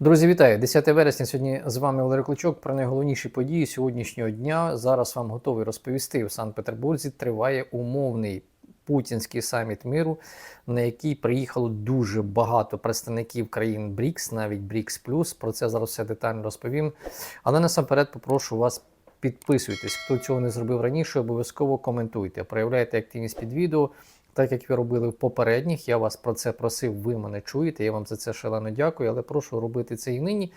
Друзі, вітаю! 10 вересня. Сьогодні з вами Валерій Кличок про найголовніші події сьогоднішнього дня. Зараз вам готовий розповісти. У Санкт-Петербурзі триває умовний путінський саміт миру, на який приїхало дуже багато представників країн БРІКС, навіть БРІКС Плюс. Про це зараз все детально розповім. Але насамперед попрошу вас. Підписуйтесь, хто цього не зробив раніше, обов'язково коментуйте, проявляйте активність під відео, так як ви робили в попередніх. Я вас про це просив, ви мене чуєте. Я вам за це шалено дякую, але прошу робити це і нині,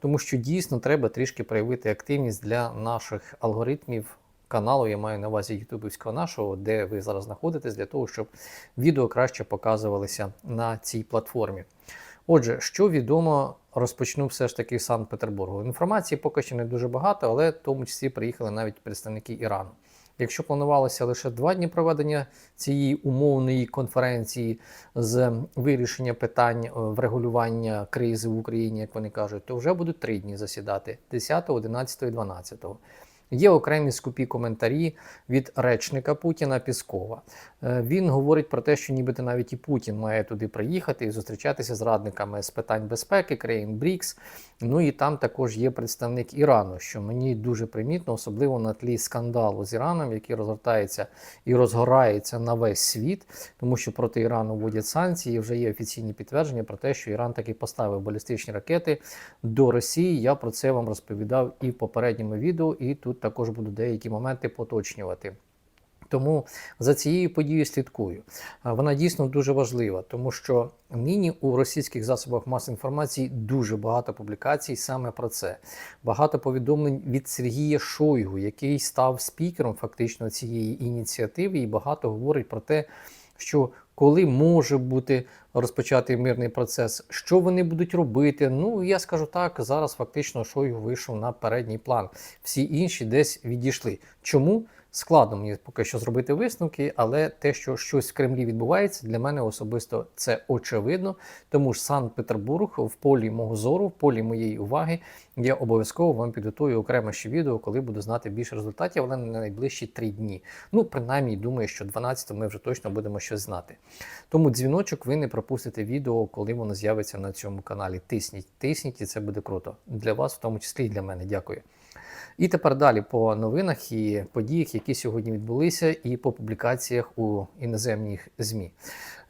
тому що дійсно треба трішки проявити активність для наших алгоритмів каналу. Я маю на увазі ютубівського нашого, де ви зараз знаходитесь, для того, щоб відео краще показувалися на цій платформі. Отже, що відомо, розпочну все ж таки з Санкт-Петербургу. Інформації поки що не дуже багато, але в тому числі приїхали навіть представники Ірану. Якщо планувалося лише два дні проведення цієї умовної конференції з вирішення питань е, врегулювання кризи в Україні, як вони кажуть, то вже будуть три дні засідати: 10, 11 і 12. Є окремі скупі коментарі від речника Путіна Піскова. Е, Він говорить про те, що нібито навіть і Путін має туди приїхати і зустрічатися з радниками з питань безпеки країн БРІКС. Ну і там також є представник Ірану, що мені дуже примітно, особливо на тлі скандалу з Іраном, який розгортається і розгорається на весь світ, тому що проти Ірану вводять санкції. і Вже є офіційні підтвердження про те, що Іран таки поставив балістичні ракети до Росії. Я про це вам розповідав і в попередньому відео, і тут також буду деякі моменти поточнювати. Тому за цією подією слідкую. Вона дійсно дуже важлива, тому що нині у російських засобах масової інформації дуже багато публікацій саме про це. Багато повідомлень від Сергія Шойгу, який став спікером фактично цієї ініціативи, і багато говорить про те, що коли може бути розпочатий мирний процес, що вони будуть робити. Ну я скажу так, зараз фактично Шойгу вийшов на передній план. Всі інші десь відійшли. Чому? Складно мені поки що зробити висновки, але те, що щось в Кремлі відбувається, для мене особисто це очевидно. Тому ж Санкт-Петербург в полі мого зору, в полі моєї уваги, я обов'язково вам підготую окреме ще відео, коли буду знати більше результатів, але не на найближчі три дні. Ну, принаймні, думаю, що 12 ми вже точно будемо щось знати. Тому дзвіночок ви не пропустите відео, коли воно з'явиться на цьому каналі. Тисніть, тисніть, і це буде круто. Для вас, в тому числі і для мене. Дякую. І тепер далі по новинах і подіях, які сьогодні відбулися, і по публікаціях у іноземних ЗМІ.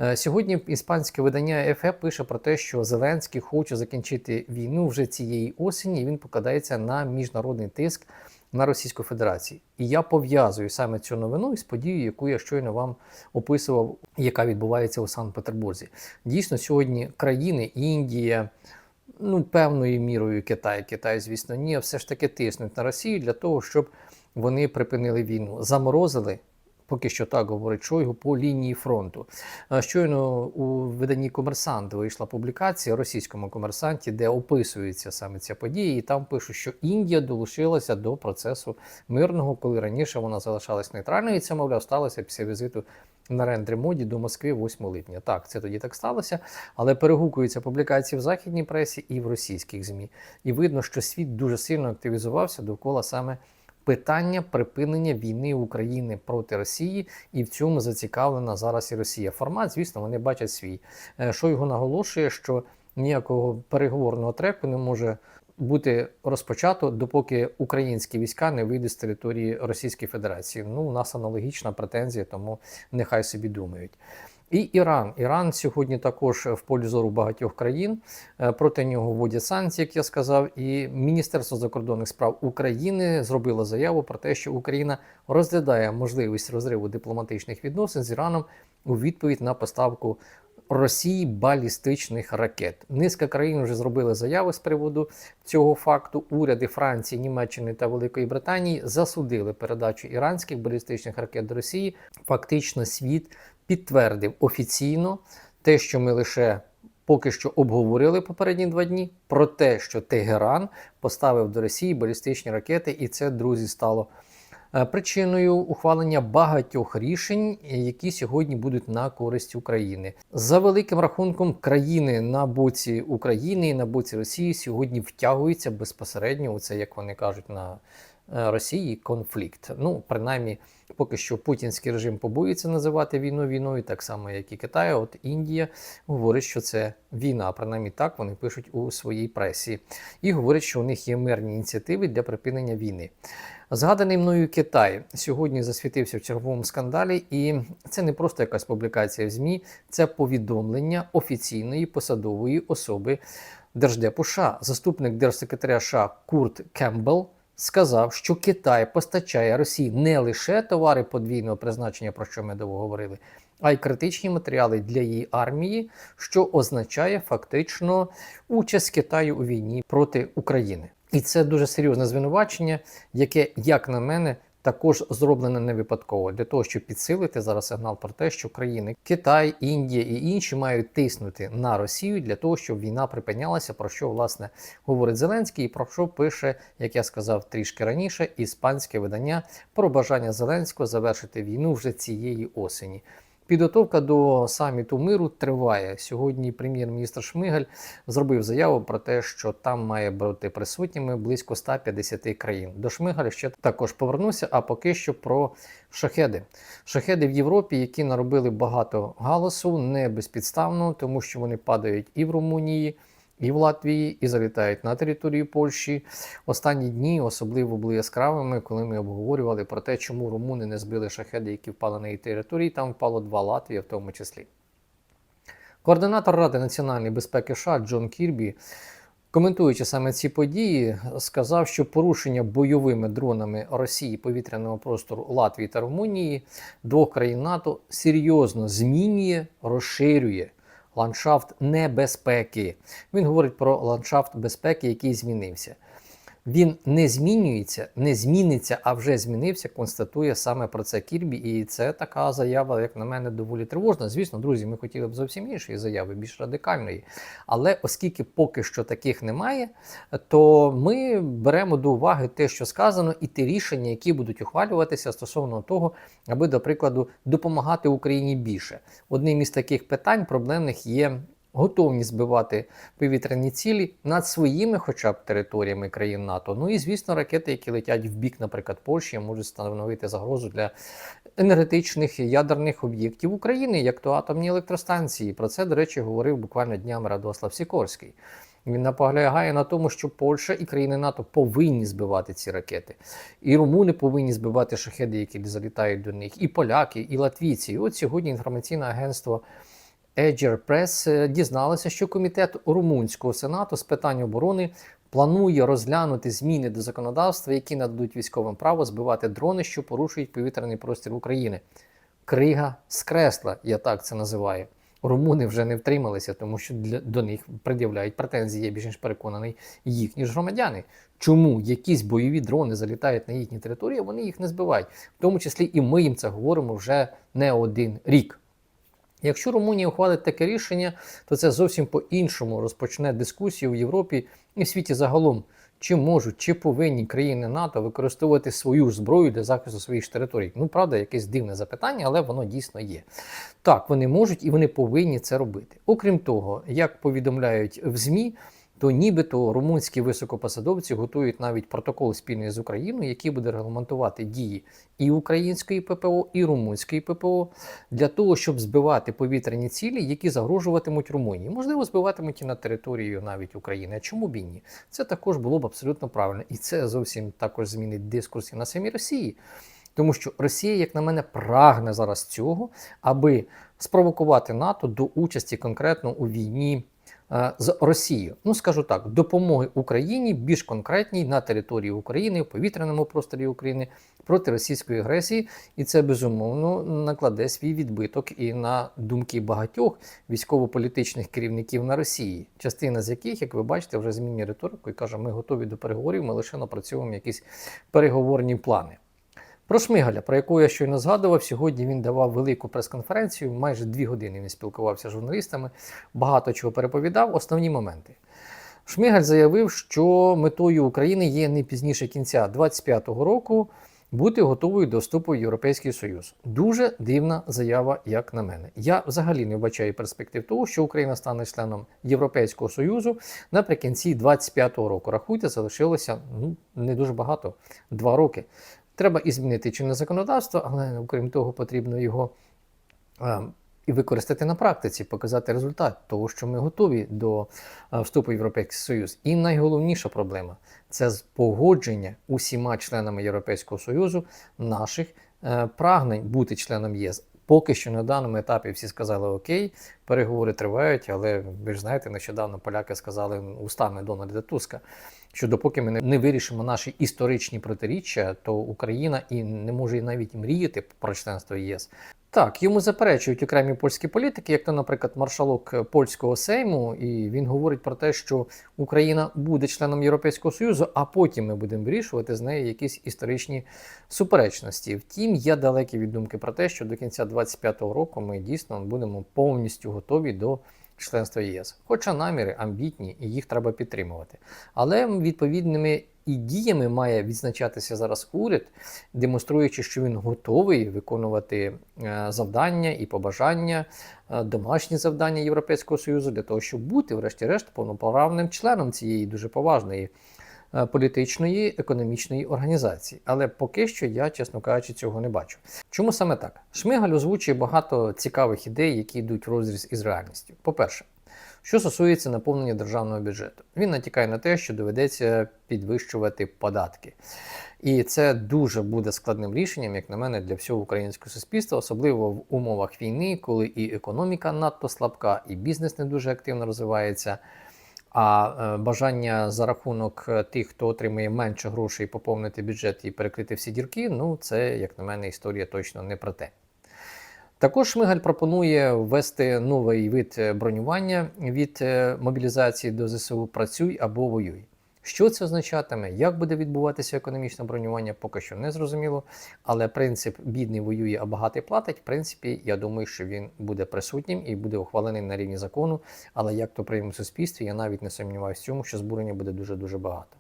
Е, Сьогодні іспанське видання ЕФЕ пише про те, що Зеленський хоче закінчити війну вже цієї осені. і Він покладається на міжнародний тиск на Російську Федерацію. І я пов'язую саме цю новину із подією, яку я щойно вам описував, яка відбувається у Санкт-Петербурзі. Дійсно, сьогодні країни Індія ну, певною мірою Китай, Китай, звісно, ні, все ж таки тиснуть на Росію для того, щоб вони припинили війну, заморозили. Поки що так говорить Шойгу по лінії фронту. Щойно у виданні комерсант вийшла публікація російському комерсанті, де описується саме ця подія, і там пишуть, що Індія долучилася до процесу мирного, коли раніше вона залишалась нейтральною. І це, мовляв, сталося після візиту Нарендрі Моді до Москви 8 липня. Так, це тоді так сталося, але перегукуються публікації в західній пресі і в російських ЗМІ. І видно, що світ дуже сильно активізувався довкола саме питання припинення війни України проти Росії, і в цьому зацікавлена зараз і Росія. Формат, звісно, вони бачать свій. Е, Шойгу наголошує, що ніякого переговорного треку не може. Бути розпочато, допоки українські війська не вийдуть з території Російської Федерації. Ну, у нас аналогічна претензія, тому нехай собі думають. І Іран. Іран сьогодні також в полі зору багатьох країн. Е, Проти нього вводять санкції, як я сказав. І Міністерство закордонних справ України зробило заяву про те, що Україна розглядає можливість розриву дипломатичних відносин з Іраном у відповідь на поставку. Росії балістичних ракет. Низка країн вже зробили заяви з приводу цього факту. Уряди Франції, Німеччини та Великої Британії засудили передачу іранських балістичних ракет до Росії. Фактично, світ підтвердив офіційно те, що ми лише поки що обговорили попередні два дні, про те, що Тегеран поставив до Росії балістичні ракети, і це, друзі, стало причиною ухвалення багатьох рішень, які сьогодні будуть на користь України. За великим рахунком, країни на боці України і на боці Росії сьогодні втягуються безпосередньо у це, як вони кажуть, на е, Росії конфлікт. Ну, принаймні, поки що путінський режим побоїться називати війну війною, так само як і Китай. От Індія говорить, що це війна. Принаймні так вони пишуть у своїй пресі, і говорять, що у них є мирні ініціативи для припинення війни. Згаданий мною Китай сьогодні засвітився в черговому скандалі, і це не просто якась публікація в ЗМІ, це повідомлення офіційної посадової особи Держдепу США. Заступник держсекретаря США Курт Кембл сказав, що Китай постачає Росії не лише товари подвійного призначення, про що ми довго говорили, а й критичні матеріали для її армії, що означає фактично участь Китаю у війні проти України. І це дуже серйозне звинувачення, яке, як на мене, також зроблене не випадково для того, щоб підсилити зараз сигнал про те, що країни Китай, Індія і інші мають тиснути на Росію для того, щоб війна припинялася. Про що власне говорить Зеленський, і про що пише, як я сказав трішки раніше, іспанське видання про бажання Зеленського завершити війну вже цієї осені. Підготовка до саміту миру триває. Сьогодні прем'єр-міністр Шмигаль зробив заяву про те, що там має бути присутніми близько 150 країн. До Шмигаля ще також повернуся. А поки що про шахеди. Шахеди в Європі, які наробили багато галасу, не безпідставно, тому що вони падають і в Румунії. І в Латвії, і залітають на територію Польщі. Останні дні особливо були яскравими, коли ми обговорювали про те, чому румуни не збили шахеди, які впали на її території. Там впало два Латвія, в тому числі. Координатор Ради національної безпеки США Джон Кірбі, коментуючи саме ці події, сказав, що порушення бойовими дронами Росії повітряного простору Латвії та Румунії двох країн НАТО серйозно змінює, розширює ландшафт небезпеки. Він говорить про ландшафт безпеки, який змінився. Він не змінюється, не зміниться, а вже змінився. Констатує саме про це Кірбі. І це така заява, як на мене, доволі тривожна. Звісно, друзі, ми хотіли б зовсім іншої заяви, більш радикальної. Але оскільки поки що таких немає, то ми беремо до уваги те, що сказано, і ті рішення, які будуть ухвалюватися стосовно того, аби, до прикладу, допомагати Україні більше. Одним із таких питань проблемних є готовні збивати повітряні цілі над своїми, хоча б територіями країн НАТО. Ну і звісно, ракети, які летять в бік, наприклад, Польщі, можуть становити загрозу для енергетичних ядерних об'єктів України, як то атомні електростанції. Про це, до речі, говорив буквально днями Радослав Сікорський. Він наполягає на тому, що Польща і країни НАТО повинні збивати ці ракети. І румуни повинні збивати шахеди, які залітають до них, і поляки, і латвійці. І от сьогодні інформаційне агентство. Edger Press дізналося, що комітет Румунського сенату з питань оборони планує розглянути зміни до законодавства, які нададуть військовим право збивати дрони, що порушують повітряний простір України. Крига скресла, я так це називаю. Румуни вже не втрималися, тому що для, до них пред'являють претензії, я більш ніж переконаний, їхні ж громадяни. Чому якісь бойові дрони залітають на їхні території, вони їх не збивають. В тому числі і ми їм це говоримо вже не один рік. Якщо Румунія ухвалить таке рішення, то це зовсім по-іншому розпочне дискусію в Європі і в світі загалом, чи можуть, чи повинні країни НАТО використовувати свою ж зброю для захисту своїх територій. Ну, правда, якесь дивне запитання, але воно дійсно є. Так, вони можуть і вони повинні це робити. Окрім того, як повідомляють в ЗМІ то нібито румунські високопосадовці готують навіть протокол спільний з Україною, який буде регламентувати дії і української ППО, і румунської ППО для того, щоб збивати повітряні цілі, які загрожуватимуть Румунії. Можливо, збиватимуть і на територію навіть України. А чому б і ні? Це також було б абсолютно правильно, і це зовсім також змінить дискурс і на самій Росії. Тому що Росія, як на мене, прагне зараз цього, аби спровокувати НАТО до участі конкретно у війні з Росією. Ну скажу так, допомоги Україні більш конкретній на території України, в повітряному просторі України проти російської агресії, і це безумовно накладе свій відбиток і на думки багатьох військово-політичних керівників на Росії, частина з яких, як ви бачите, вже змінює риторику і каже, ми готові до переговорів, ми лише напрацьовуємо якісь переговорні плани. Про Шмигаля, про яку я щойно згадував, сьогодні він давав велику прес-конференцію, майже дві години він спілкувався з журналістами, багато чого переповідав. Основні моменти. Шмигаль заявив, що метою України є не пізніше кінця 2025 року бути готовою до вступу в Європейський Союз. Дуже дивна заява, як на мене. Я взагалі не вбачаю перспектив того, що Україна стане членом Європейського Союзу наприкінці 25-го року. Рахуйте, залишилося ну, не дуже багато два роки. Треба і змінити чинне законодавство, але окрім того, потрібно його е, і використати на практиці, показати результат того, що ми готові до е, вступу в Європейський Союз. І найголовніша проблема це погодження усіма членами Європейського Союзу наших е, прагнень бути членом ЄС. Поки що на даному етапі всі сказали Окей, переговори тривають, але ви ж знаєте, нещодавно поляки сказали устами Дональда Туска, що допоки ми не вирішимо наші історичні протиріччя, то Україна і не може навіть мріяти про членство ЄС. Так, йому заперечують окремі польські політики, як то, наприклад, маршалок польського сейму, і він говорить про те, що Україна буде членом Європейського Союзу, а потім ми будемо вирішувати з нею якісь історичні суперечності. Втім, я далекий від думки про те, що до кінця 2025 року ми дійсно будемо повністю готові до членства ЄС. Хоча наміри амбітні і їх треба підтримувати. Але відповідними і діями має відзначатися зараз уряд, демонструючи, що він готовий виконувати е, завдання і побажання, е, домашні завдання Європейського Союзу для того, щоб бути, врешті-решт, повноправним членом цієї дуже поважної. Е, політичної економічної організації, але поки що я, чесно кажучи, цього не бачу. Чому саме так? Шмигаль озвучує багато цікавих ідей, які йдуть в розріз із реальністю. По-перше, що стосується наповнення державного бюджету, він натякає на те, що доведеться підвищувати податки. І це дуже буде складним рішенням, як на мене, для всього українського суспільства, особливо в умовах війни, коли і економіка надто слабка, і бізнес не дуже активно розвивається. А е, бажання за рахунок е, тих, хто отримує менше грошей, поповнити бюджет і перекрити всі дірки, ну це, як на мене, історія точно не про те. Також Шмигаль пропонує ввести новий вид е, бронювання від мобілізації до ЗСУ Працюй або воюй. Що це означатиме, як буде відбуватися економічне бронювання, поки що не зрозуміло. Але принцип бідний воює, а багатий платить, в принципі, я думаю, що він буде присутнім і буде ухвалений на рівні закону. Але як то прийме в суспільстві, я навіть не сумніваюся в цьому, що збурення буде дуже-дуже багато.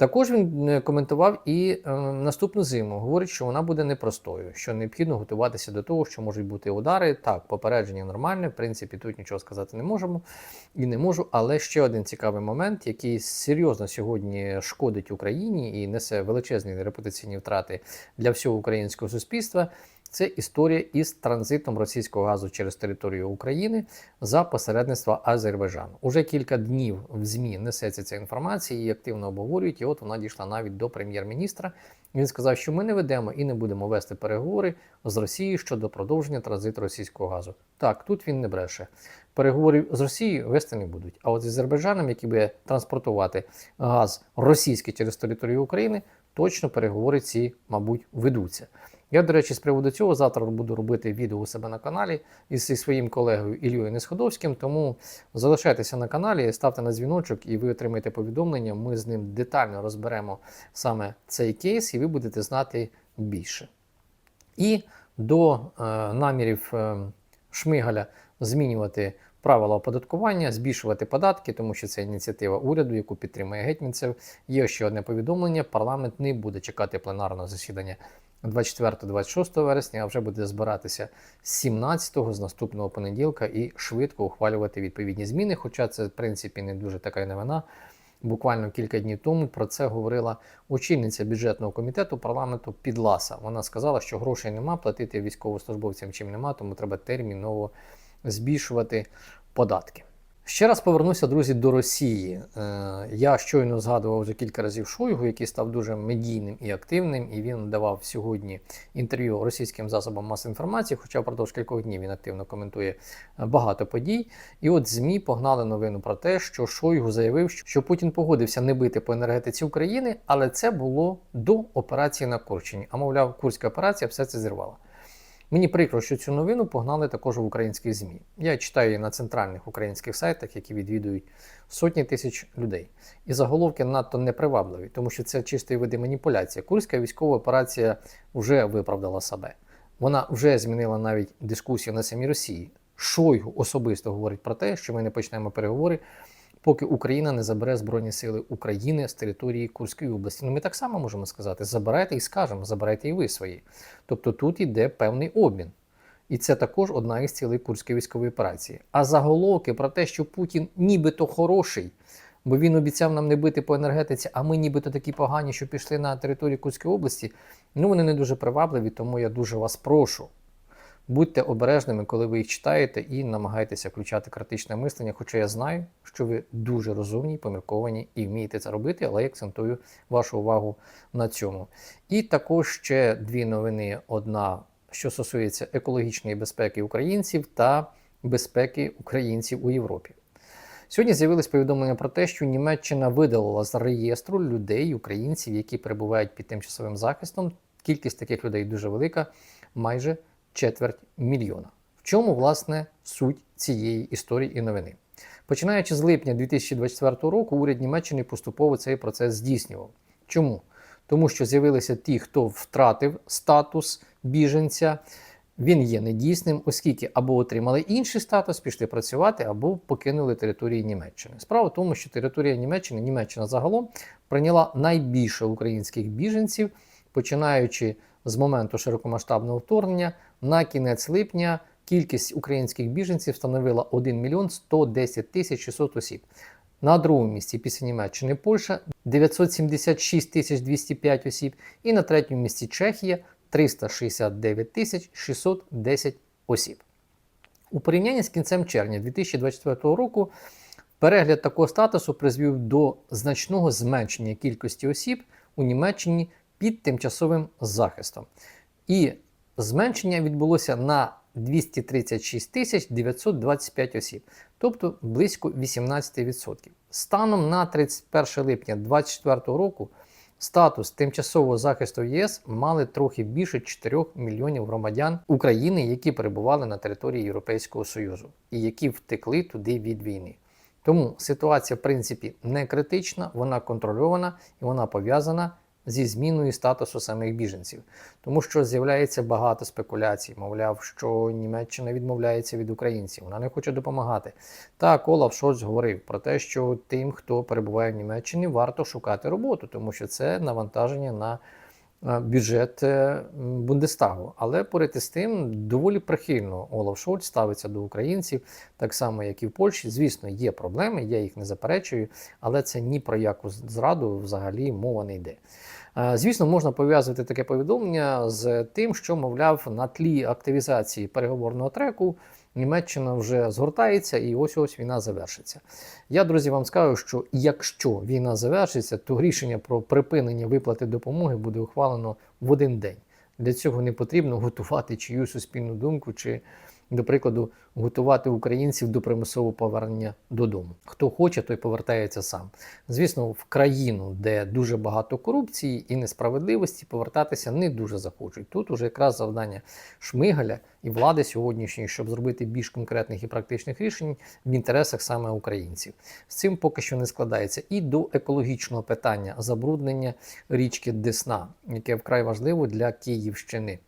Також він е, коментував і е, наступну зиму. Говорить, що вона буде непростою, що необхідно готуватися до того, що можуть бути удари. Так, попередження нормальне, в принципі, тут нічого сказати не можемо і не можу. Але ще один цікавий момент, який серйозно сьогодні шкодить Україні і несе величезні репутаційні втрати для всього українського суспільства. Це історія із транзитом російського газу через територію України за посередництва Азербайджану. Уже кілька днів в ЗМІ несеться ця інформація, її активно обговорюють. І от вона дійшла навіть до прем'єр-міністра. Він сказав, що ми не ведемо і не будемо вести переговори з Росією щодо продовження транзиту російського газу. Так, тут він не бреше. Переговорів з Росією вести не будуть. А от з Азербайджаном, який буде транспортувати газ російський через територію України, точно переговори ці, мабуть, ведуться. Я, до речі, з приводу цього завтра буду робити відео у себе на каналі із своїм колегою Іллею Несходовським. Тому залишайтеся на каналі, ставте на дзвіночок, і ви отримаєте повідомлення. Ми з ним детально розберемо саме цей кейс, і ви будете знати більше. І до е, намірів е, Шмигаля змінювати правила оподаткування, збільшувати податки, тому що це ініціатива уряду, яку підтримує Гетьмінцев. Є ще одне повідомлення: парламент не буде чекати пленарного засідання 24-26 вересня, а вже буде збиратися 17-го з наступного понеділка і швидко ухвалювати відповідні зміни. Хоча це, в принципі, не дуже така новина. Буквально кілька днів тому про це говорила очільниця бюджетного комітету парламенту Підласа. Вона сказала, що грошей нема, платити військовослужбовцям чим нема, тому треба терміново збільшувати податки. Ще раз повернуся, друзі, до Росії. Е, я щойно згадував вже кілька разів Шойгу, який став дуже медійним і активним, і він давав сьогодні інтерв'ю російським засобам масової інформації, хоча впродовж кількох днів він активно коментує е, багато подій. І от ЗМІ погнали новину про те, що Шойгу заявив, що Путін погодився не бити по енергетиці України, але це було до операції на Курчині. А мовляв, курська операція все це зірвала. Мені прикро, що цю новину погнали також в українських ЗМІ. Я читаю її на центральних українських сайтах, які відвідують сотні тисяч людей. І заголовки надто непривабливі, тому що це чистий види маніпуляції. Курська військова операція вже виправдала себе. Вона вже змінила навіть дискусію на самій Росії. Шойгу особисто говорить про те, що ми не почнемо переговори поки Україна не забере Збройні сили України з території Курської області. Ну ми так само можемо сказати: забирайте і скажемо, забирайте і ви свої. Тобто тут іде певний обмін. І це також одна із цілей Курської військової операції. А заголовки про те, що Путін нібито хороший, бо він обіцяв нам не бити по енергетиці, а ми нібито такі погані, що пішли на територію Курської області, ну вони не дуже привабливі, тому я дуже вас прошу. Будьте обережними, коли ви їх читаєте, і намагайтеся включати критичне мислення. Хоча я знаю, що ви дуже розумні, помірковані і вмієте це робити, але я акцентую вашу увагу на цьому. І також ще дві новини: одна, що стосується екологічної безпеки українців та безпеки українців у Європі. Сьогодні з'явилось повідомлення про те, що Німеччина видалила з реєстру людей, українців, які перебувають під тимчасовим захистом. Кількість таких людей дуже велика, майже четверть мільйона. В чому власне суть цієї історії і новини? Починаючи з липня 2024 року, уряд Німеччини поступово цей процес здійснював. Чому? Тому що з'явилися ті, хто втратив статус біженця, він є недійсним, оскільки або отримали інший статус, пішли працювати, або покинули території Німеччини. Справа в тому, що територія Німеччини, Німеччина загалом прийняла найбільше українських біженців, починаючи з моменту широкомасштабного вторгнення на кінець липня. Кількість українських біженців становила 1 мільйон 110 тисяч 600 осіб. На другому місці після Німеччини Польща 976 тисяч 205 осіб. І на третьому місці Чехія 369 тисяч 610 осіб. У порівнянні з кінцем червня 2024 року перегляд такого статусу призвів до значного зменшення кількості осіб у Німеччині під тимчасовим захистом. І зменшення відбулося на 236 тисяч 925 осіб, тобто близько 18%. Станом на 31 липня 2024 року статус тимчасового захисту ЄС мали трохи більше 4 мільйонів громадян України, які перебували на території Європейського Союзу і які втекли туди від війни. Тому ситуація, в принципі, не критична, вона контрольована і вона пов'язана зі зміною статусу самих біженців, тому що з'являється багато спекуляцій, мовляв, що Німеччина відмовляється від українців, вона не хоче допомагати. Так, Олаф Шольц говорив про те, що тим, хто перебуває в Німеччині, варто шукати роботу, тому що це навантаження на бюджет е, Бундестагу. Але поряд із тим доволі прихильно Олаф Шольц ставиться до українців, так само як і в Польщі. Звісно, є проблеми, я їх не заперечую, але це ні про яку зраду взагалі мова не йде. Е, Звісно, можна пов'язувати таке повідомлення з тим, що, мовляв, на тлі активізації переговорного треку Німеччина вже згортається і ось ось війна завершиться. Я, друзі, вам скажу, що якщо війна завершиться, то рішення про припинення виплати допомоги буде ухвалено в один день. Для цього не потрібно готувати чию суспільну думку чи до прикладу, готувати українців до примусового повернення додому. Хто хоче, той повертається сам. Звісно, в країну, де дуже багато корупції і несправедливості, повертатися не дуже захочуть. Тут уже якраз завдання Шмигаля і влади сьогоднішньої, щоб зробити більш конкретних і практичних рішень в інтересах саме українців. З цим поки що не складається. І до екологічного питання забруднення річки Десна, яке вкрай важливо для Київщини.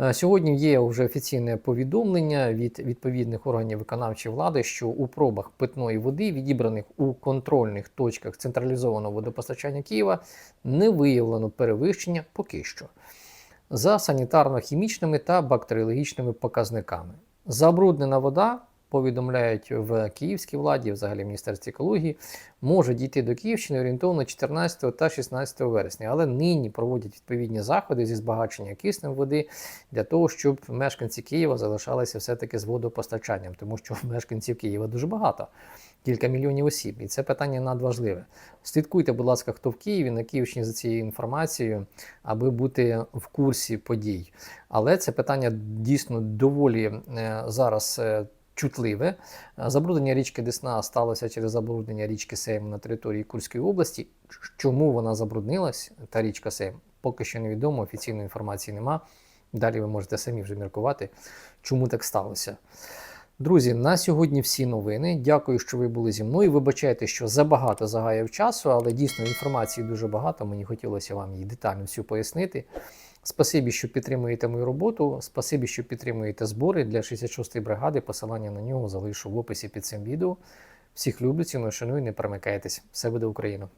Е, Сьогодні є вже офіційне повідомлення від відповідних органів виконавчої влади, що у пробах питної води, відібраних у контрольних точках централізованого водопостачання Києва, не виявлено перевищення поки що за санітарно-хімічними та бактеріологічними показниками. Забруднена вода. Повідомляють в київській владі, взагалі в Міністерстві екології, може дійти до Київщини орієнтовно 14 та 16 вересня, але нині проводять відповідні заходи зі збагачення киснем води для того, щоб мешканці Києва залишалися все-таки з водопостачанням, тому що мешканців Києва дуже багато, кілька мільйонів осіб, і це питання надважливе. Слідкуйте, будь ласка, хто в Києві на Київщині за цією інформацією, аби бути в курсі подій. Але це питання дійсно доволі е, зараз. Е, чутливе. Забруднення річки Десна сталося через забруднення річки Сейм на території Курської області. Чому вона забруднилась, та річка Сейм, поки що невідомо, офіційної інформації нема. Далі ви можете самі вже міркувати, чому так сталося. Друзі, на сьогодні всі новини. Дякую, що ви були зі мною. Вибачайте, що забагато загаяв часу, але дійсно інформації дуже багато. Мені хотілося вам її детально всю пояснити. Спасибі, що підтримуєте мою роботу. Спасибі, що підтримуєте збори для 66-ї бригади. Посилання на нього залишу в описі під цим відео. Всіх люблю, ціную, шаную, не перемикайтесь. Все буде Україна.